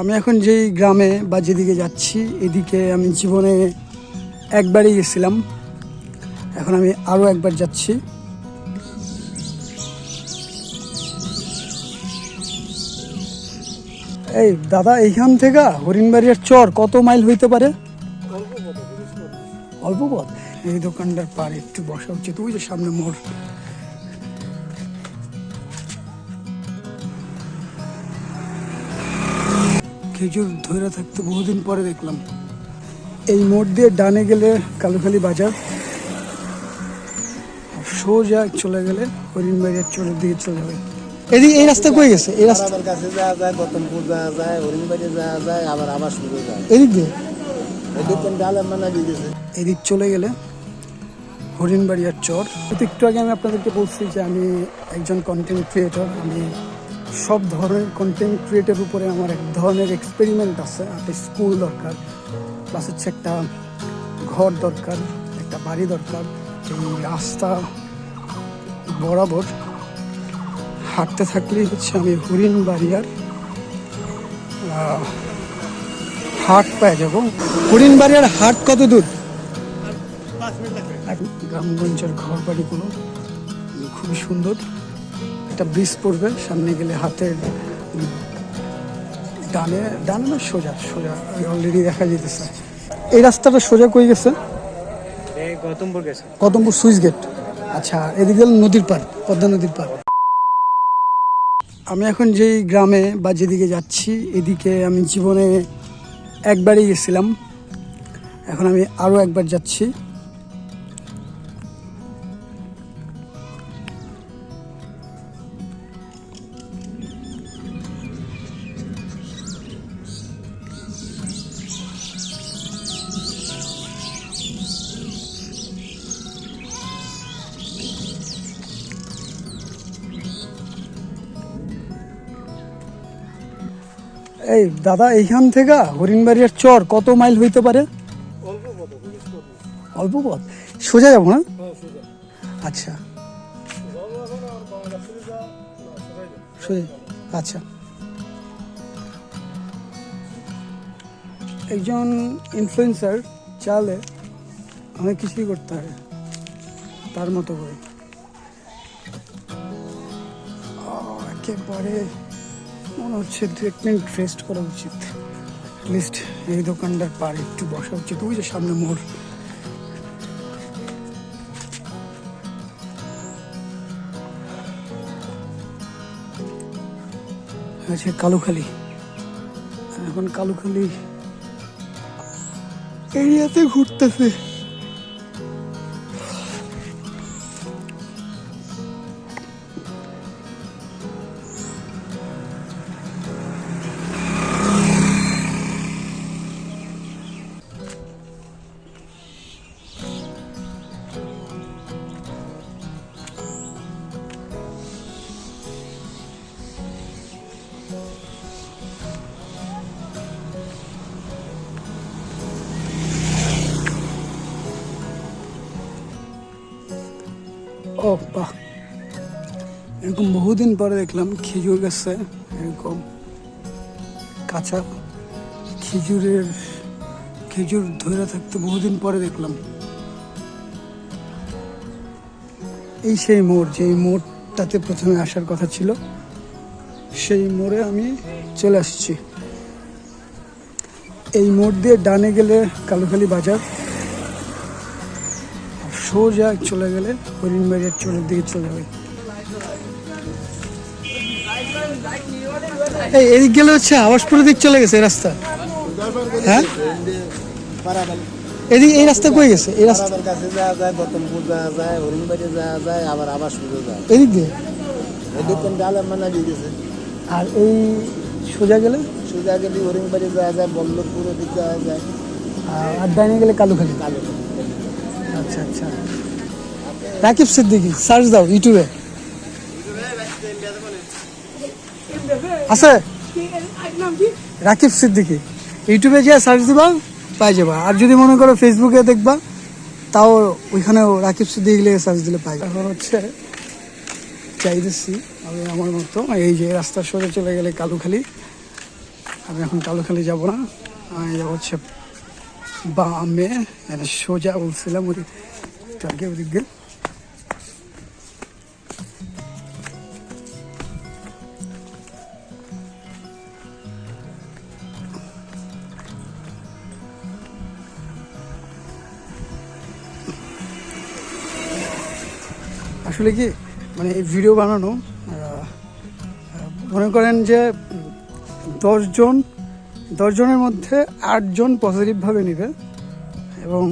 আমি এখন যেই গ্রামে বা যেদিকে যাচ্ছি, এদিকে আমি জীবনে একবারই গেছিলাম। এখন আমি আরও একবার যাচ্ছি। এই দাদা, এইখান থেকে হরিণবাড়িয়ার চর কত মাইল হইতে পারে? অল্প পথ। এই দোকানটার পার একটু বসা উচিত। ওই যে সামনে মোড়। খেজুর ধরে থাকতে বহুদিন পরে দেখলাম। এই মোড় দিয়ে ডানে গেলে কালুখালী বাজার সোজা চলে গেলে হরিণবাড়িয়ার চরের দিকে চলে যাবে। এদিকে এই রাস্তা কই গেছে? এই রাস্তা আমার কাছে যাওয়া যায় গতমপুর যাওয়া যায় হরিণবাড়ি যাওয়া যায় আবার আবার শুরু যায়। এদিক দিয়ে? এই দোকান ডালে মানা দিয়ে গেছে। এদিক চলে গেলে হরিণবাড়িয়ার চর। একটু আগে আমি আপনাদেরকে বলছি যে আমি একজন কন্টেন্ট ক্রিয়েটর আমি সব ধরনের কন্টেন্ট ক্রিয়েটের উপরে আমার এক ধরনের এক্সপেরিমেন্ট আছে। একটা স্কুল দরকার প্লাস হচ্ছে একটা ঘর দরকার একটা বাড়ি দরকার। এই রাস্তা বরাবর হাঁটতে থাকলেই হচ্ছে আমি হরিণবাড়িয়ার আহ, হাট পেয়ে যাব। হরিণবাড়িয়ার হাট কত দূর? গ্রামগঞ্জের ঘর বাড়িগুলো খুবই সুন্দর। একটা ব্রিজ পড়বে সামনে গেলে হাতের ডানে ডানে না সোজা সোজা অলরেডি দেখা যেতেছে এই রাস্তাটা সোজা কই গেছে? গৌতমপুর গেছে। কদমপুর সুইচ গেট। আচ্ছা এদিকে গেল নদীর পার পদ্মা নদীর পার আমি এখন যেই গ্রামে বা যেদিকে যাচ্ছি এদিকে আমি জীবনে একবারই গেছিলাম। এখন আমি আরও একবার যাচ্ছি। এই, দাদা, এইখান থেকে হরিণবাড়িয়ার চর কত মাইল হইতে পারে? অল্প পথ। সোজা যাব, না? আচ্ছা। আচ্ছা। একজন ইনফ্লুয়েন্সার চালে অনেক কিছুই করতে হয়, তার মতো করে। একেবারে মনে হচ্ছে দু এক মিনিট রেস্ট করা উচিত। লিস্ট এই দোকানটার পার একটু বসা উচিত। ওই যে সামনে মোড়। আছে কালুখালি। এখন কালুখালি এরিয়াতে ঘুরতেছে। বহুদিন পরে দেখলাম খেজুর গাছে এরকম কাঁচা খেজুরের খেজুর ধরে থাকতে বহুদিন পরে দেখলাম। এই সেই মোড় যে মোড়টাতে প্রথমে আসার কথা ছিল, সেই মোড়ে আমি চলে আসছি। এই মোড় দিয়ে ডানে গেলে কালুখালী বাজার, সোজা চলে গেলে হরিণবাড়িয়ার চোরের দিকে চলে যাবে। এই এদিক গেলে হচ্ছে আবাসপুরের দিক চলে গেছে এই রাস্তা। হ্যাঁ? এদিক এই রাস্তা কই গেছে? এই রাস্তা আমার কাছে যাওয়া যায় গতমপুর যাওয়া যায় হরিণবাড়ি যাওয়া যায় আবার আবার শুরু যায়। এদিক দিয়ে? দোকান ডালে মানা দিয়ে গেছে। আর এই সোজা গেলে? সোজা গেলে হরিণবাড়ি যাওয়া যায় বল্লভপুর ওদিক যাওয়া যায়। আর ডাইনে গেলে কালুখালি? কালো আচ্ছা আচ্ছা। রাকিব সিদ্দিকি সার্চ দাও ইউটিউবে। আছে? রাকিব সিদ্দিকি। ইউটিউবে যে সার্চ দিবা, পাই যাবা। আর যদি মনে করো ফেসবুকে দেখবা, তাও ওইখানেও রাকিব সিদ্দিকি লিখে সার্চ দিলে পাই এখন হচ্ছে চাইতেছি আমি আমার মতো। এই যে রাস্তা সরে চলে গেলে কালুখালি। আমি এখন কালোখালি যাব না। আমি যাব হচ্ছে বামে। মানে সোজা বলছিলাম ওই আগে ওদিক আসলে কি মানে এই ভিডিও বানানো মনে করেন যে দশজন দশজনের মধ্যে আটজন পজিটিভভাবে নেবে এবং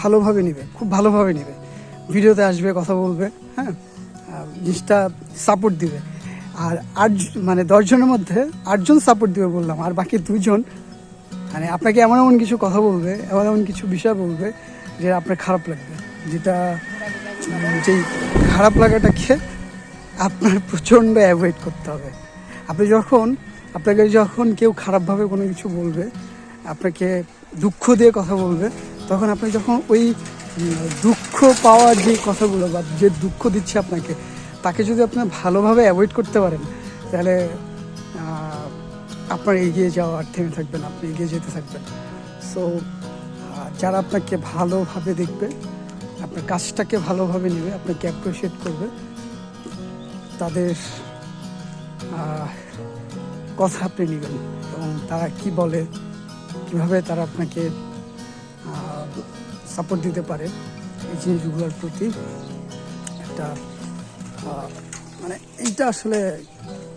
ভালোভাবে নেবে, খুব ভালোভাবে নেবে। ভিডিওতে আসবে, কথা বলবে হ্যাঁ জিনিসটা সাপোর্ট দিবে। আর আট মানে দশজনের মধ্যে আটজন সাপোর্ট দিবে বললাম, আর বাকি দুজন মানে আপনাকে এমন এমন কিছু কথা বলবে, এমন এমন কিছু বিষয় বলবে যে আপনার খারাপ লাগবে। যেটা উম, যেই খারাপ লাগাটাকে আপনার প্রচণ্ড অ্যাভয়েড করতে হবে। আপনি যখন আপনাকে যখন কেউ খারাপভাবে কোনো কিছু বলবে আপনাকে দুঃখ দিয়ে কথা বলবে তখন আপনি যখন ওই দুঃখ পাওয়ার যে কথাগুলো বা যে দুঃখ দিচ্ছে আপনাকে তাকে যদি আপনি ভালোভাবে অ্যাভয়েড করতে পারেন তাহলে আপনার এগিয়ে যাওয়া আর থেমে থাকবেন আপনি এগিয়ে যেতে থাকবেন। সো যারা আপনাকে ভালোভাবে দেখবে আপনার কাজটাকে ভালোভাবে নেবে আপনাকে অ্যাপ্রিসিয়েট করবে। তাদের কথা আপনি নেবেন এবং তারা কি বলে, কীভাবে তারা আপনাকে সাপোর্ট দিতে পারে, এই জিনিসগুলোর প্রতি একটা মানে এইটা আসলে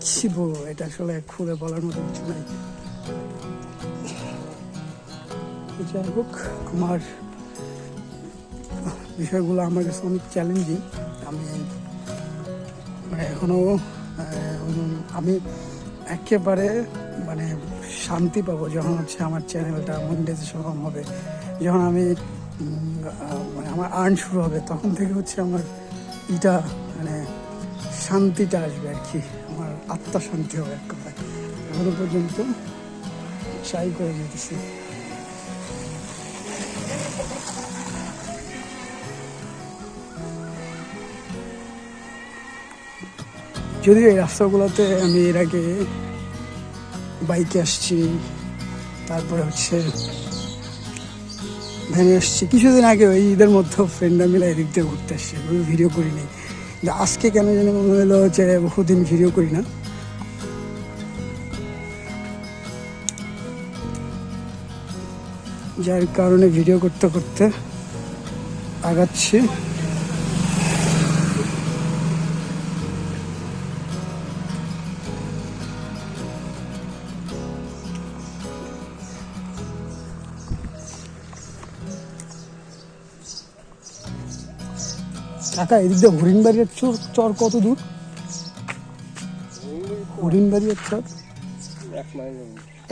কি বলব, এটা আসলে খুলে বলার মতো কিছু নাই। যাই হোক, আমার বিষয়গুলো আমার কাছে অনেক চ্যালেঞ্জিং আমি মানে এখনও আমি একেবারে মানে শান্তি পাবো যখন হচ্ছে আমার চ্যানেলটা মনিটাইজেশন হবে। যখন আমি মানে আমার আর্ন শুরু হবে, তখন থেকে হচ্ছে আমার এটা মানে শান্তিটা আসবে আর কি। আমার আত্মা শান্তি হবে এক কথায়। এখনও পর্যন্ত ট্রাই করে যেতেছি যদিও এই রাস্তাগুলোতে আমি এর আগে বাইকে আসছি, তারপরে হচ্ছে ভ্যানে আসছি। কিছুদিন আগে ওই ঈদের মধ্যেও ফ্রেন্ডরা মিলে এদিক দিয়ে ঘুরতে আসছি ওই ভিডিও করিনি। কিন্তু আজকে কেন জানি মনে হলো যে বহুদিন ভিডিও করি না। যার কারণে ভিডিও করতে করতে আগাচ্ছি। কাকা এদিক দিয়ে হরিণ বাড়ির চর চর কত দূর? হরিণবাড়ির চর? এক মাইল।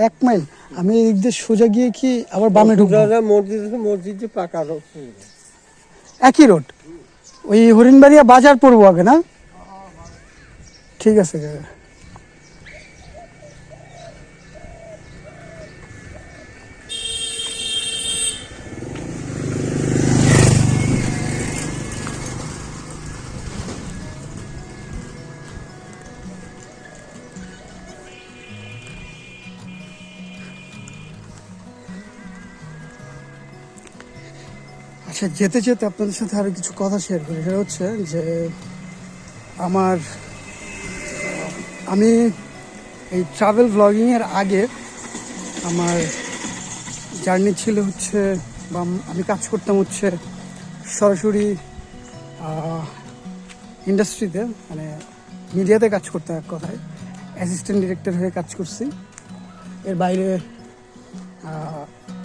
এক মাইল আমি এদিক দিয়ে সোজা গিয়ে কি আবার বামে ঢুকবো? মসজিদ মসজিদ যে পাকা রোড। একই রোড? ওই হরিণবাড়িয়া বাজার পড়ব আগে না? ঠিক আছে কাকা। আচ্ছা যেতে যেতে আপনাদের সাথে আরও কিছু কথা শেয়ার করি। সেটা হচ্ছে যে, আমার, আমি এই ট্রাভেল ব্লগিং এর আগে আমার জার্নি ছিল হচ্ছে, বা আমি কাজ করতাম হচ্ছে সরাসরি ইন্ডাস্ট্রিতে মানে মিডিয়াতে কাজ করতাম এক কথায়। অ্যাসিস্ট্যান্ট ডিরেক্টর হয়ে কাজ করছি। এর বাইরে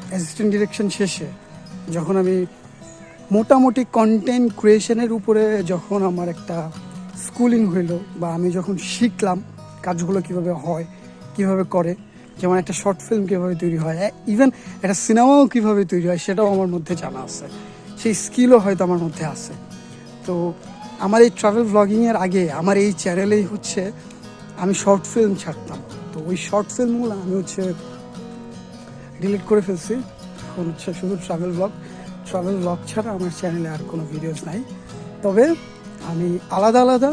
অ্যাসিস্ট্যান্ট ডিরেকশন শেষে যখন আমি মোটামুটি কন্টেন্ট ক্রিয়েশনের উপরে যখন আমার একটা স্কুলিং হইল বা আমি যখন শিখলাম কাজগুলো কীভাবে হয়, কীভাবে করে, যেমন একটা শর্ট ফিল্ম কীভাবে তৈরি হয় ইভেন একটা সিনেমাও কীভাবে তৈরি হয় সেটাও আমার মধ্যে জানা আছে। সেই স্কিলও হয়তো আমার মধ্যে আছে। তো আমার এই ট্রাভেল ব্লগিংয়ের আগে আমার এই চ্যানেলেই হচ্ছে আমি শর্ট ফিল্ম ছাড়তাম। তো ওই শর্ট ফিল্মগুলো আমি হচ্ছে ডিলিট করে ফেলছি। এখন হচ্ছে শুধু ট্রাভেল ব্লগ ট্রাভেল ব্লগ ছাড়া আমার চ্যানেলে আর কোনো ভিডিওস নাই। তবে আমি আলাদা আলাদা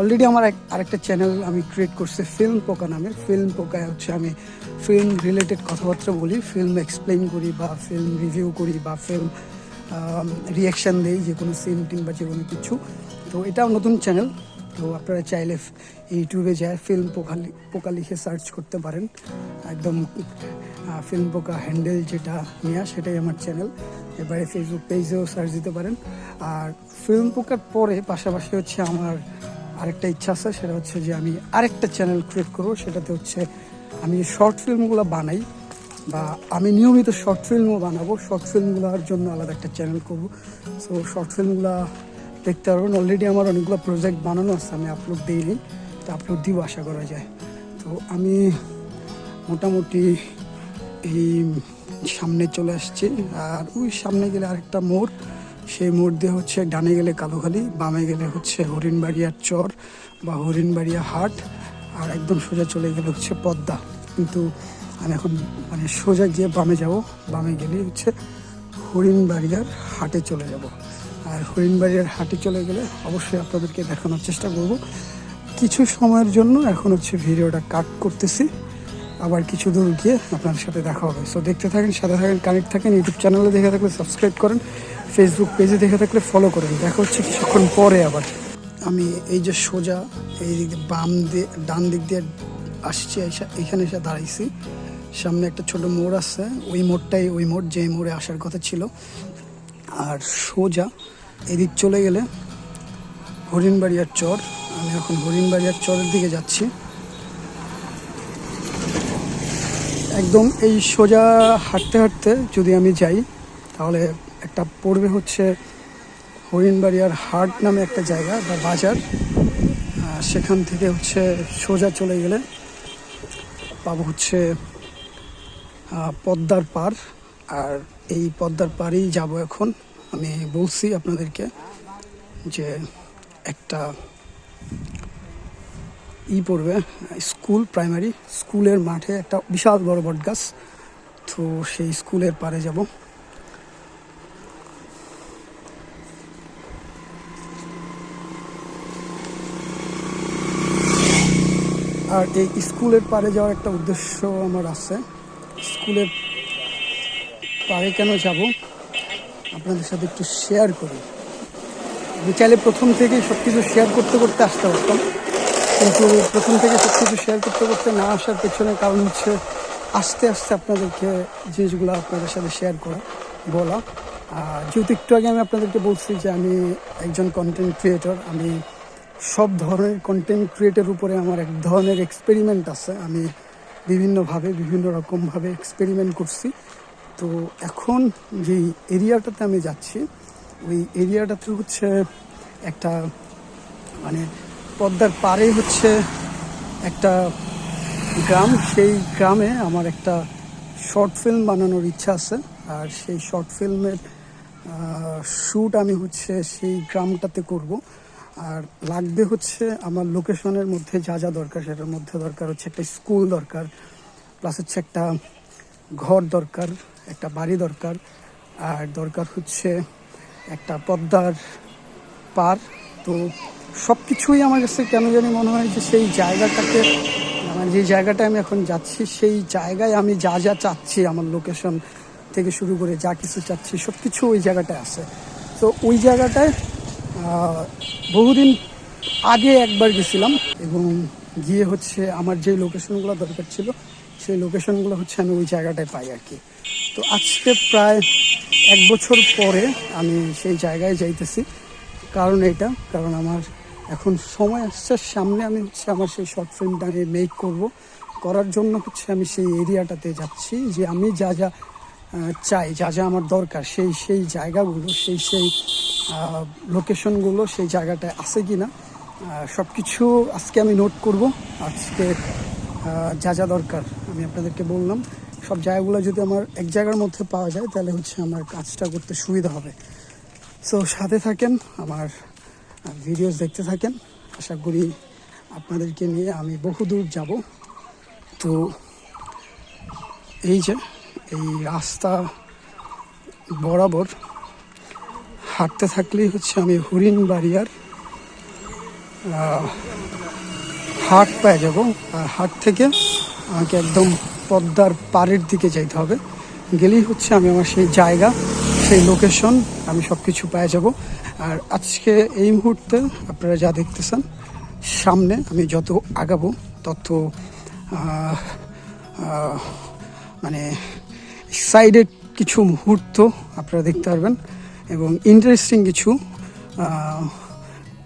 অলরেডি আমার এক, আরেকটা চ্যানেল আমি ক্রিয়েট করছি ফিল্ম পোকা নামে ফিল্ম পোকায় হচ্ছে আমি ফিল্ম রিলেটেড কথাবার্তা বলি ফিল্ম এক্সপ্লেন করি বা ফিল্ম রিভিউ করি বা ফিল্ম রিয়াকশান দিই যে কোনো সিন টিন বা যে কোনো কিছু। তো এটাও নতুন চ্যানেল তো আপনারা চাইলে ইউটিউবে যায় ফিল্ম পোকা পোকা লিখে সার্চ করতে পারেন। একদম ফিল্ম পোকা হ্যান্ডেল যেটা নেওয়া সেটাই আমার চ্যানেল এবারে ফেসবুক পেজেও সার্চ দিতে পারেন। আর ফিল্ম পোকার পরে পাশাপাশি হচ্ছে আমার আরেকটা ইচ্ছা আছে, সেটা হচ্ছে যে আমি আরেকটা চ্যানেল ক্রিয়েট করব। সেটাতে হচ্ছে আমি শর্ট ফিল্মগুলো বানাই বা আমি নিয়মিত শর্ট ফিল্মও বানাবো। শর্ট ফিল্মগুলোর জন্য আলাদা একটা চ্যানেল করব। সো শর্ট ফিল্মগুলো দেখতে পারবেন। অলরেডি আমার অনেকগুলো প্রজেক্ট বানানো আছে, আমি আপলোড দিইনি তো আপলোড দিব আশা করা যায়। তো আমি মোটামুটি এই সামনে চলে আসছি। আর ওই সামনে গেলে আরেকটা মোড়। সেই মোড় দিয়ে হচ্ছে ডানে গেলে কালোখালি, বামে গেলে হচ্ছে হরিণবাড়িয়ার চর বা হরিণবাড়িয়া হাট। আর একদম সোজা চলে গেলে হচ্ছে পদ্মা। কিন্তু আমি এখন মানে সোজা গিয়ে বামে যাব। বামে গেলেই হচ্ছে হরিণবাড়িয়ার হাটে চলে যাব। আর হরিণবাড়িয়ার হাটে চলে গেলে অবশ্যই আপনাদেরকে দেখানোর চেষ্টা করব। কিছু সময়ের জন্য এখন হচ্ছে ভিডিওটা কাট করতেছি। আবার কিছু দূর গিয়ে আপনাদের সাথে দেখা হবে। সো দেখতে থাকেন, সাথে থাকেন কানেক্ট থাকেন ইউটিউব চ্যানেলে দেখে থাকলে সাবস্ক্রাইব করেন ফেসবুক পেজে দেখে থাকলে ফলো করেন। দেখা হচ্ছে কিছুক্ষণ পরে আবার। আমি এই যে সোজা এই দিক দিয়ে বাম দিয়ে, ডান দিক দিয়ে আসছি এখানে এসে দাঁড়াইছি। সামনে একটা ছোট মোড় আছে। ওই মোড়টাই, ওই মোড় যে মোড়ে আসার কথা ছিল। আর সোজা এদিক চলে গেলে হরিণবাড়িয়ার চর। আমি এখন হরিণবাড়িয়ার চরের দিকে যাচ্ছি। একদম এই সোজা হাঁটতে হাঁটতে যদি আমি যাই, তাহলে একটা পড়বে হচ্ছে হরিণবাড়িয়ার হাট নামে একটা জায়গা বা বাজার। সেখান থেকে হচ্ছে সোজা চলে গেলে পাবো হচ্ছে পদ্মার পার আর এই পদ্মার পাড়েই যাব এখন। আমি বলছি আপনাদেরকে যে একটা ই পড়বে, স্কুল, প্রাইমারি, স্কুলের মাঠে একটা বিশাল বড় বট গাছ। তো সেই স্কুলের পারে যাব। আর এই স্কুলের পারে যাওয়ার একটা উদ্দেশ্য আমার আছে। স্কুলের পারে কেন যাব? আপনাদের সাথে একটু শেয়ার করি। আমি চাইলে প্রথম থেকেই সব কিছু শেয়ার করতে করতে আসতে পারতাম। কিন্তু প্রথম থেকে সব কিছু শেয়ার করতে করতে না আসার পেছনে কারণ হচ্ছে আস্তে আস্তে আপনাদেরকে জিনিসগুলো আপনাদের সাথে শেয়ার করা, বলা। আর যেহেতু একটু আগে আমি আপনাদেরকে বলছি যে আমি একজন কন্টেন্ট ক্রিয়েটর আমি সব ধরনের কন্টেন্ট ক্রিয়েটের উপরে আমার এক ধরনের এক্সপেরিমেন্ট আছে। আমি বিভিন্নভাবে বিভিন্ন রকমভাবে এক্সপেরিমেন্ট করছি। তো এখন যে এরিয়াটাতে আমি যাচ্ছি, ওই এরিয়াটাতে হচ্ছে একটা মানে পদ্মার পারে হচ্ছে একটা গ্রাম। সেই গ্রামে আমার একটা শর্ট ফিল্ম বানানোর ইচ্ছা আছে। আর সেই শর্ট ফিল্মের শ্যুট আমি হচ্ছে সেই গ্রামটাতে করব। আর লাগবে হচ্ছে আমার লোকেশনের মধ্যে যা যা দরকার সেটার মধ্যে দরকার হচ্ছে একটা স্কুল দরকার, প্লাস হচ্ছে একটা ঘর দরকার। একটা বাড়ি দরকার। আর দরকার হচ্ছে একটা পদ্মার পার। তো সব কিছুই আমার কাছে কেন জানি মনে হয় যে সেই জায়গাটাকে মানে যে জায়গাটায় আমি এখন যাচ্ছি, সেই জায়গায় আমি যা যা চাচ্ছি, আমার লোকেশন থেকে শুরু করে যা কিছু চাচ্ছি সব কিছু ওই জায়গাটায় আছে। তো ওই জায়গাটায় বহুদিন আগে একবার গেছিলাম এবং গিয়ে হচ্ছে আমার যে লোকেশনগুলো দরকার ছিল, সেই লোকেশনগুলো হচ্ছে আমি ওই জায়গাটায় পাই আর কি। তো আজকে প্রায় এক বছর পরে আমি সেই জায়গায় যাইতেছি। কারণ এটা, কারণ আমার এখন সময় আসছে, সামনে আমি হচ্ছে আমার সেই শর্ট ফিল্মটা আমি মেক করব। করার জন্য হচ্ছে আমি সেই এরিয়াটাতে যাচ্ছি যে আমি যা যা চাই, যা যা আমার দরকার, সেই সেই জায়গাগুলো, সেই সেই লোকেশনগুলো সেই জায়গাটায় আছে কি না সব কিছু আজকে আমি নোট করব। আজকে যা যা দরকার আমি আপনাদেরকে বললাম। সব জায়গাগুলো যদি আমার এক জায়গার মধ্যে পাওয়া যায় তাহলে হচ্ছে আমার কাজটা করতে সুবিধা হবে। সো সাথে থাকেন আমার ভিডিওস দেখতে থাকেন। আশা করি আপনাদেরকে নিয়ে আমি বহুদূর যাব। তো এই যে এই রাস্তা বরাবর হাঁটতে থাকলেই হচ্ছে আমি হরিণবাড়িয়ার আহ, হাট পেয়ে যাব। আর হাট থেকে আমাকে একদম পদ্মার পাড়ের দিকে যাইতে হবে। গেলেই হচ্ছে আমি আমার সেই জায়গা, সেই লোকেশন আমি সব কিছু পেয়ে যাব। আর আজকে এই মুহূর্তে আপনারা যা দেখতেছেন, সামনে আমি যত আগাবো তত মানে সাইডের কিছু মুহূর্ত আপনারা দেখতে পারবেন এবং ইন্টারেস্টিং কিছু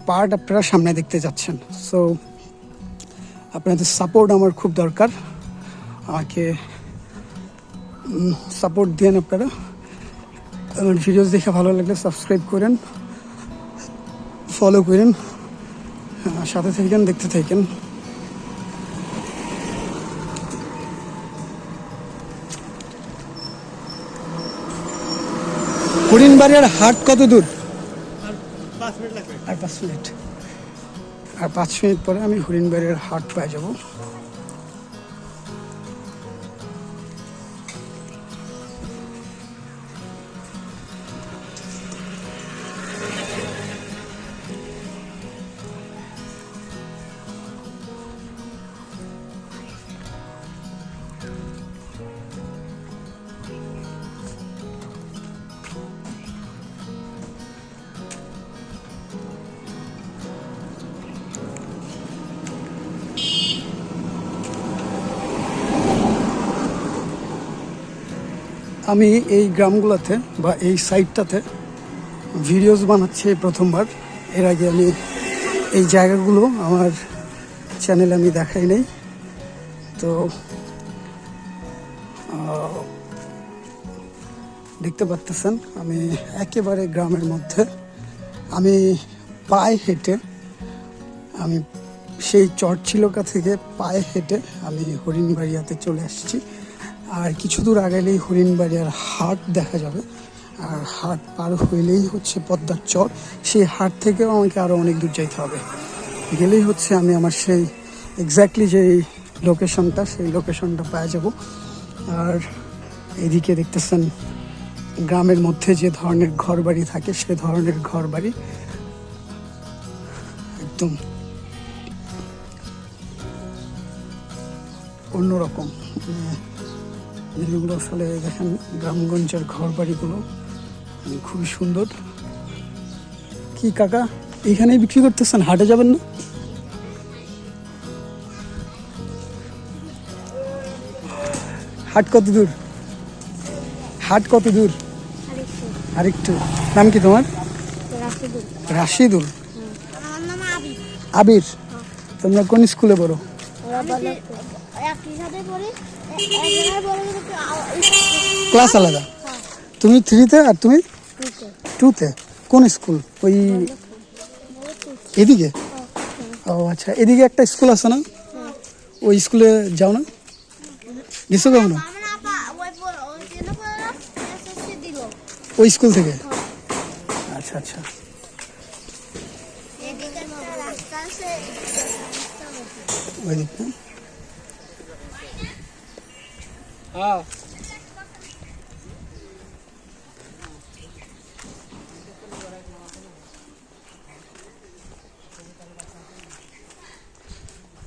পার্ট আপনারা সামনে দেখতে যাচ্ছেন। সো আপনাদের সাপোর্ট আমার খুব দরকার। আমাকে সাপোর্ট দেন আপনারা। আমার ভিডিওস দেখে ভালো লাগলে সাবস্ক্রাইব করেন ফলো করেন আহ, সাথে থাকেন দেখতে থাকেন। হরিণবাড়িয়ার হাট কত দূর? আর পাঁচ মিনিট আর পাঁচ মিনিট পরে আমি হরিণবাড়িয়ার হাট পেয়ে যাব। আমি এই গ্রামগুলোতে বা এই সাইটটাতে ভিডিওস বানাচ্ছি প্রথমবার। এর আগে আমি এই জায়গাগুলো আমার চ্যানেলে আমি দেখাই নাই। তো দেখতে পাচ্তেছেন আমি একেবারে গ্রামের মধ্যে। আমি পায়ে হেঁটে, আমি সেই চরচিলকা থেকে পায়ে হেঁটে আমি হরিণবাড়িয়াতে চলে আসছি। আর কিছু দূর আগাইলেই হরিণবাড়িয়ার হাট দেখা যাবে। আর হাট পার হইলেই হচ্ছে পদ্মার চর। সেই হাট থেকেও আমাকে আরও অনেক দূর যাইতে হবে। গেলেই হচ্ছে আমি আমার সেই এক্স্যাক্টলি যে লোকেশনটা সেই লোকেশনটা পাওয়া যাব। আর এদিকে দেখতেছেন গ্রামের মধ্যে যে ধরনের ঘর বাড়ি থাকে, সে ধরনের ঘর বাড়ি একদম অন্যরকম। মানে যেগুলো আসলে দেখেন গ্রামগঞ্জের ঘর বাড়িগুলো মানে খুবই সুন্দর। কি কাকা এখানেই বিক্রি করতেছেন? হাটে যাবেন না? হাট কত দূর? হাট কত দূর? আরেকটু। নাম কি তোমার? রাশিদুল। আবির। তোমরা কোন স্কুলে পড়ো। ক্লাস আলাদা? তুমি থ্রিতে আর তুমি টুতে কোন স্কুল ওই এদিকে? ও আচ্ছা। এদিকে একটা স্কুল আছে না? ওই স্কুলে যাও না? গেছো আমার ওই স্কুল থেকে? আচ্ছা আচ্ছা। ওই দিক না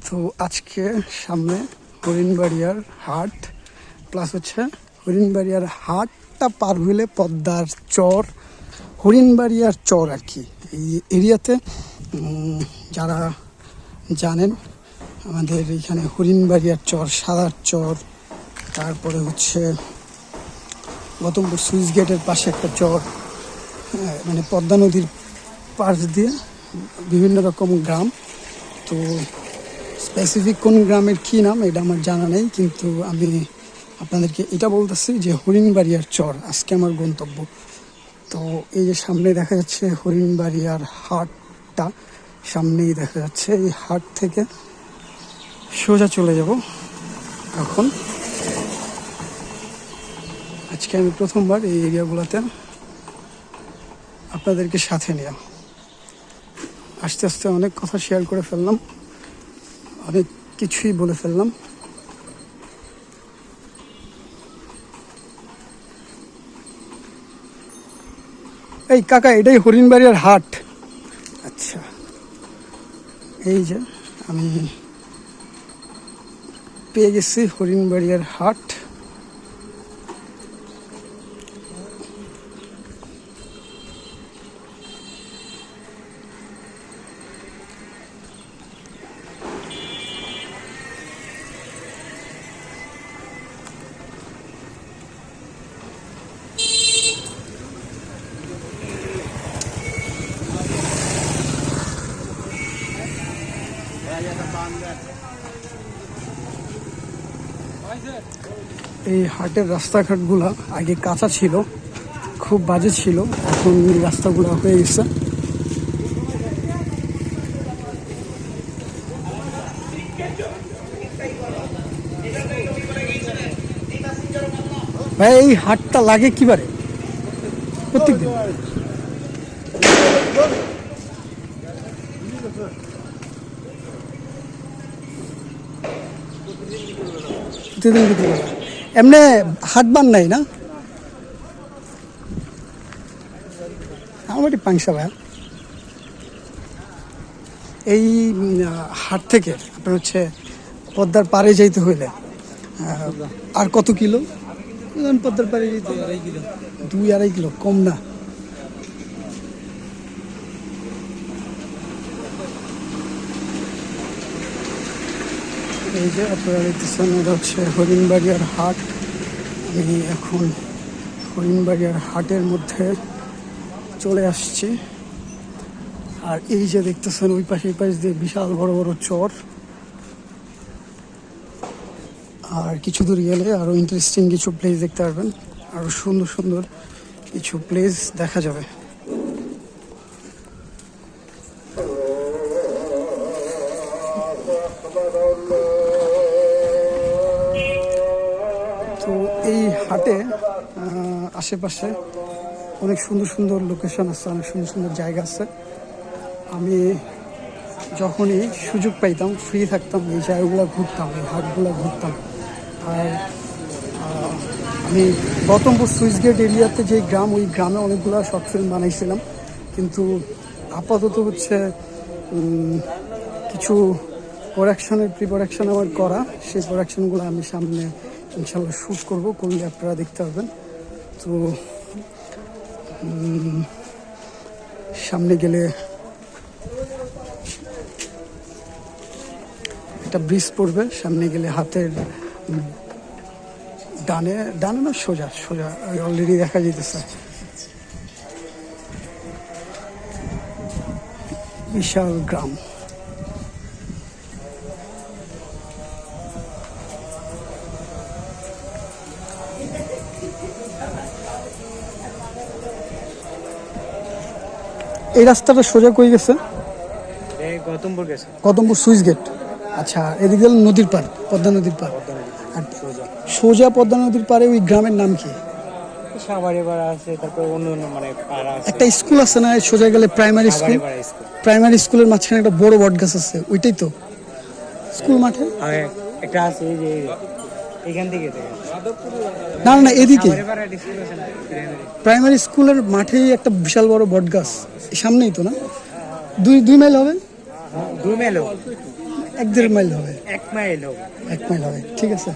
তো আজকে সামনে হরিণবাড়িয়ার হাট প্লাস হচ্ছে হরিণবাড়িয়ার হাটটা পার হইলে পদ্মার চর, হরিণবাড়িয়ার চর আর কি। এই এরিয়াতে যারা জানেন, আমাদের এখানে হরিণবাড়িয়ার চর, সাদার চর তারপরে হচ্ছে গতমপুর সুইচ গেটের পাশে একটা চর হ্যাঁ, মানে পদ্মা নদীর পাশ দিয়ে বিভিন্ন রকম গ্রাম। তো স্পেসিফিক কোন গ্রামের কী নাম এটা আমার জানা নেই কিন্তু আমি আপনাদেরকে এটা বলতেছি যে হরিণবাড়িয়ার চর আজকে আমার গন্তব্য। তো এই যে সামনে দেখা যাচ্ছে হরিণবাড়িয়ার হাটটা সামনেই দেখা যাচ্ছে এই হাট থেকে সোজা চলে যাব এখন। আজকে আমি প্রথমবার এই এরিয়াগুলোতে আপনাদেরকে সাথে নেওয়া আস্তে আস্তে অনেক কথা শেয়ার করে ফেললাম, অনেক কিছুই বলে ফেললাম। এই কাকা, এটাই হরিণবাড়িয়ার হাট। আচ্ছা এই যে আমি পেয়ে গেছি হরিণবাড়িয়ার হাট। এই হাটের রাস্তাঘাটগুলা আগে কাঁচা ছিল, খুব বাজে ছিল, এখন রাস্তাগুলো হয়ে গেছে। ভাই, এই হাটটা লাগে কিবারে? প্রত্যেকদিন? প্রতিদিন বিকেলবেলা এমনি হাট বান নাই না? আমার পাংশা ভাই এই হাট থেকে আপনার হচ্ছে পদ্মার পাড়ে যাইতে হইলে আর কত কিলো? পদ্মার পাড়ে যেতে দুই আড়াই কিলো কম না। এই যে আপনারা দেখতেছেন এটা হচ্ছে হরিণবাড়িয়ার হাট। আমি এখন হরিণবাড়িয়ার হাটের মধ্যে চলে আসছি। আর এই যে দেখতেছেন, ওই পাশে পাশ দিয়ে বিশাল বড় বড় চর। আর কিছু দূর গেলে আরও ইন্টারেস্টিং কিছু প্লেস দেখতে পারবেন। আরও সুন্দর সুন্দর কিছু প্লেস দেখা যাবে। তো এই হাটে আশেপাশে অনেক সুন্দর সুন্দর লোকেশন আছে, অনেক সুন্দর সুন্দর জায়গা আছে। আমি যখনই সুযোগ পাইতাম ফ্রি থাকতাম, এই জায়গাগুলো ঘুরতাম, এই হাটগুলো ঘুরতাম। আর আমি গৌতমপুর সুইচ গেট এরিয়াতে যে গ্রাম, ওই গ্রামে অনেকগুলো শর্ট ফিল্ম বানাইছিলাম। কিন্তু আপাতত হচ্ছে কিছু প্রোডাকশানের প্রি প্রোডাকশন আমার করা, সেই প্রোডাকশানগুলো আমি সামনে ইনশাল্লাহ শ্যুট করব করলে আপনারা দেখতে পারবেন। তো সামনে গেলে একটা ব্রিজ পড়বে, সামনে গেলে হাতের ডানে ডানে না সোজা সোজা অলরেডি দেখা যেতেছে বিশাল গ্রাম। এই রাস্তাটা সোজা কই গেছে? গৌতমপুর গেছে। কদমপুর সুইচ গেট। আচ্ছা এদিকে গেল নদীর পার পদ্মা নদীর পার আর সোজা। পদ্মা নদীর পারে ওই গ্রামের নাম কি? আছে তারপর অন্য অন্য মানে পাড়া আছে। একটা স্কুল আছে না সোজা গেলে প্রাইমারি স্কুল। প্রাইমারি স্কুলের মাঝখানে একটা বড় বট গাছ আছে ওইটাই তো? স্কুল মাঠে? একটা আছে যে এখান থেকে থেকে না না, এদিকে। প্রাইমারি স্কুলের মাঠেই একটা বিশাল বড় বট গাছ। সামনেই তো না? দুই দুই মাইল হবে? দুই মাইল এক দেড় মাইল হবে। এক মাইল হবে। এক মাইল হবে ঠিক আছে।